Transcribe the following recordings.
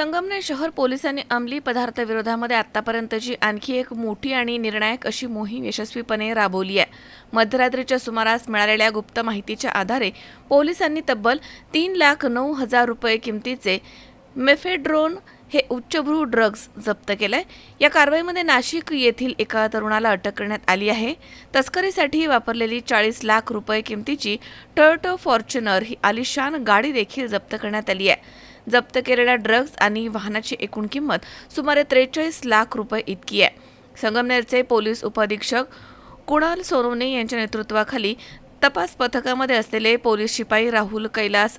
संगमनेर शहर पोलिसांनी अंमली पदार्थ विरोधामध्ये आतापर्यंतची आणखी एक मोठी आणि निर्णायक अशी मोहीम यशस्वीपणे राबवली आहे. मध्यरात्रीच्या सुमारास मिळालेल्या गुप्त माहितीच्या आधारे पोलिसांनी तब्बल तीन लाख नऊ हजार रुपये किमतीचे मेफेड्रोन हे उच्चभ्रू ड्रग्ज जप्त केलंय. या कारवाईमध्ये नाशिक येथील एका तरुणाला अटक करण्यात आली आहे. तस्करीसाठी वापरलेली चाळीस लाख रुपये किमतीची टर्टो फॉर्च्युनर ही आलिशान गाडी देखील जप्त करण्यात आली आहे. जप्त केलेल्या ड्रग्ज आणि वाहनाची एकूण किंमत सुमारे त्रेचाळीस लाख रुपये इतकी आहे. संगमनेरचे पोलीस उपअधीक्षक कुणाल सोनवणे यांच्या नेतृत्वाखाली तपास पथकामध्ये असलेले पोलीस शिपाई राहुल कैलास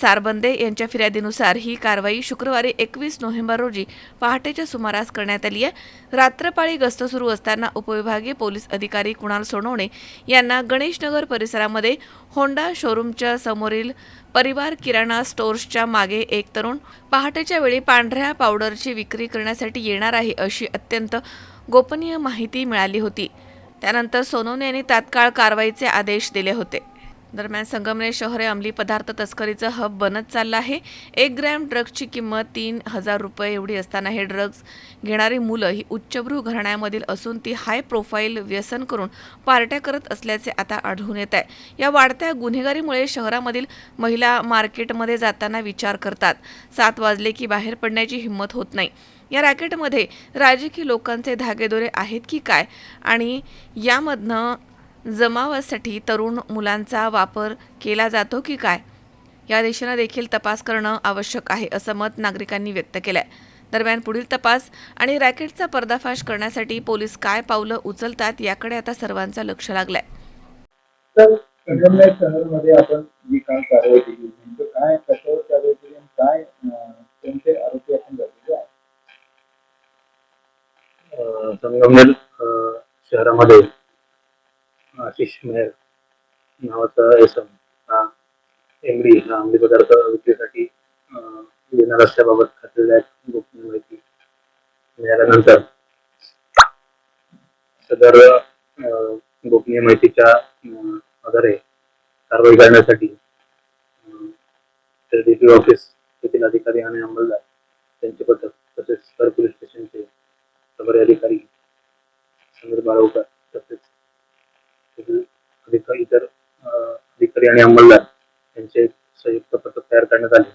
सारबंदे यांच्या फिर्यादीनुसार ही कारवाई शुक्रवारी एकवीस नोव्हेंबर रोजी पहाटेच्या सुमारास करण्यात आली आहे. रात्रपाळी गस्त सुरू असताना उपविभागीय पोलीस अधिकारी कुणाल सोनवणे यांना गणेशनगर परिसरामध्ये होंडा शोरूमच्या समोरील परिवार किराणा स्टोर्सच्या मागे एक तरुण पहाटेच्या वेळी पांढऱ्या पावडरची विक्री करण्यासाठी येणार आहे अशी अत्यंत गोपनीय माहिती मिळाली होती. त्यानंतर सोनवणे यांनी तात्काळ कारवाईचे आदेश दिले होते. दरम्यान संगमनेर शहर हे अंमली पदार्थ तस्करीचं हब बनत चाललं आहे. एक ग्रॅम ड्रग्सची किंमत तीन हजार रुपये एवढी असताना हे ड्रग्ज घेणारी मुलं ही उच्चभ्रू घराण्यामधील असून ती हाय प्रोफाईल व्यसन करून पार्ट्या करत असल्याचे आता आढळून येत आहे. या वाढत्या गुन्हेगारीमुळे शहरामधील महिला मार्केटमध्ये जाताना विचार करतात. सात वाजले की बाहेर पडण्याची हिंमत होत नाही. या रॅकेटमध्ये राजकीय लोकांचे धागेदोरे आहेत की काय? आणि यामधनं जमावासाठी तरुण मुलांचा वापर केला जातो की काय? या दिशेनं देखील तपास करणं आवश्यक आहे असं मत नागरिकांनी व्यक्त केलंय. दरम्यान पुढील तपास आणि रॅकेटचा पर्दाफाश करण्यासाठी पोलीस काय पावलं उचलतात याकडे आता सर्वांचं लक्ष लागलंय. संगमनेर शहरमध्ये आशिष मेहर नावाचा एसम हा एमडी हा अंमली पदार्थ विक्रीसाठी येणार म्हणजे असल्याबाबत खात्रीला गोपनीय माहिती मिळाल्यानंतर सदर गोपनीय माहितीच्या आधारे कारवाई करण्यासाठी डीपी ऑफिस येथील अधिकारी आणि अंमलदार त्यांचे पथक तसेच सर पोलीस स्टेशनचे प्रभारी अधिकारी समीर बाळवकर तसेच तेथील अधिकारी इतर अधिकारी आणि अंमलदार यांचे संयुक्त पथक तयार करण्यात आले.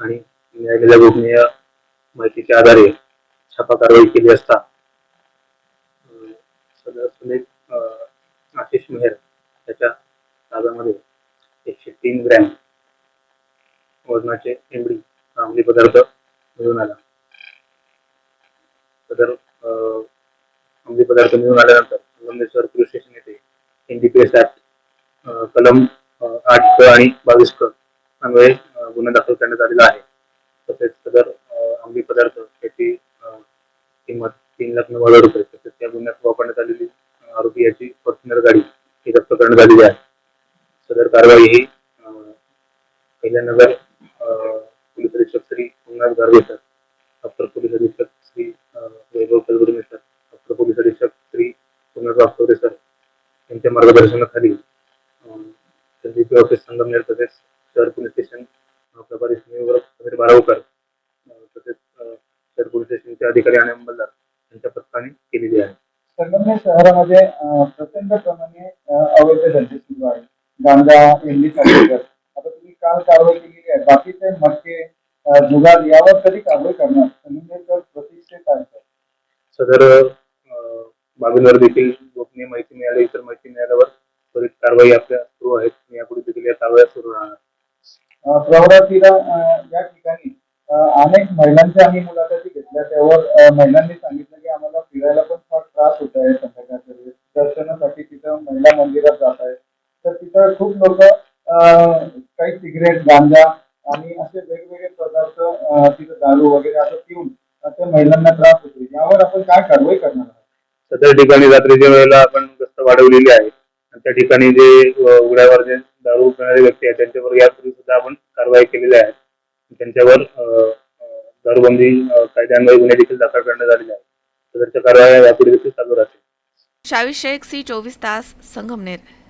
आणि मिळालेल्या गोपनीय माहितीच्या आधारे छापा कारवाई केली असता सदर सुनील आशिष मेहर याच्या ताब्यामध्ये एकशे तीन ग्रॅम वजनाचे एमडी हा अंमली पदार्थ मिळून आला. सदर अं, अंमली पदार्थ मिळून आल्यानंतर Sangamner police station NDPS act कलम आठ क आणि बावीस क अन्वये गुन्हा दाखल करण्यात आलेला आहे. तसेच सदर अंमली पदार्थ याची किंमत तीन लाख नऊ हजार रुपये. तसेच या गुन्ह्यात वापरण्यात आलेली आरोपी याची फॉर्च्युनर गाडी ही जप्त करण्यात आलेली आहे. सदर कारवाई ही अं, अहिल्यानगर पोलीस अधीक्षक श्री उन्नाथ गारवेकर अप्पर पोलीस अधीक्षक Shri Vaibhav Kalburme sir upper police अधीक्षक श्री सोमनाथ वास्तवरे सर यांच्या मार्गदर्शनाखाली डीपी ऑफिस संगमनेर तसेच शहर पोलीस स्टेशन प्रभारी समीर बारावकर तसेच शहर पोलीस स्टेशनचे अधिकारी आणि अंमलदार यांच्या पथकाने केलेली आहे. संगमनेर शहरामध्ये प्रचंड प्रमाणे अवैध धंदे सुरू आहे गांजा सारखे आता तुम्ही काल कारवाई केलेली आहे. बाकीचे मटके जुगार यावर कधी कारवाई करणार? संगमनेरकर प्रतिष्ठित आहे? सदर बाबींवर देखील गोपनीय माहिती मिळाली इतर माहिती मिळाल्यावर त्वरित कारवाई आपल्या सुरू आहेत. आणि यापुढे देखील या कारवाया सुरू राहणार. प्रवरातीला या ठिकाणी अनेक महिलांच्या आम्ही मुलाखती घेतल्या. त्यावर महिलांनी सांगितलं की आम्हाला फिरायला पण फार त्रास होत आहे संध्याकाळच्या वेळेस. दर्शनासाठी तिथं महिला मंदिरात जात आहेत. तर तिथं खूप लोक काही सिगरेट गांजा आणि असे वेगवेगळे पदार्थ तिथं दारू वगैरे असं पिऊन त्या महिलांना त्रास होतो. यावर आपण काय कारवाई करणार आहोत? सदर ठिकाणी रात्रीच्या वेळेला आपण गस्त वाढवलेली आहे आणि त्या ठिकाणी जे उघड्यावर जे दारू पिणारे व्यक्ती आहेत त्यांच्यावर यापूर्वी सुद्धा आपण कारवाई केलेली आहे. त्यांच्यावर दारूबंदी कायद्यान्वये गुन्हे देखील दाखल करण्यात आलेले आहेत. सदरच्या कारवाया यापुढे देखील चालू राहतील. शावी शेख सी चोवीस तास Sangamner.